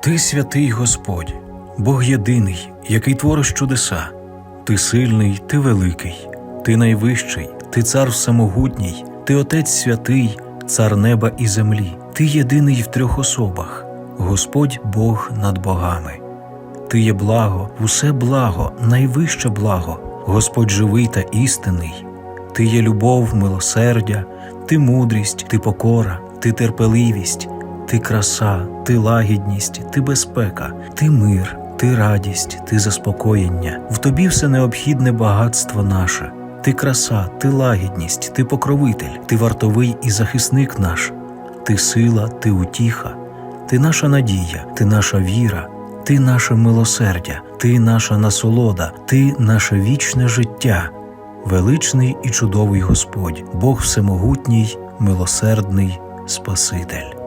Ти святий Господь, Бог єдиний, який твориш чудеса. Ти сильний, ти великий, ти найвищий, ти цар всемогутній, ти Отець святий, цар неба і землі. Ти єдиний в трьох особах, Господь Бог над богами. Ти є благо, усе благо, найвище благо, Господь живий та істинний. Ти є любов, милосердя, ти мудрість, ти покора, ти терпеливість, ти краса, ти лагідність, ти безпека, ти мир, ти радість, ти заспокоєння. В тобі все необхідне багатство наше. Ти краса, ти лагідність, ти покровитель, ти вартовий і захисник наш, ти сила, ти утіха, ти наша надія, ти наша віра, ти наше милосердя, ти наша насолода, ти наше вічне життя, величний і чудовий Господь, Бог всемогутній, милосердний Спаситель.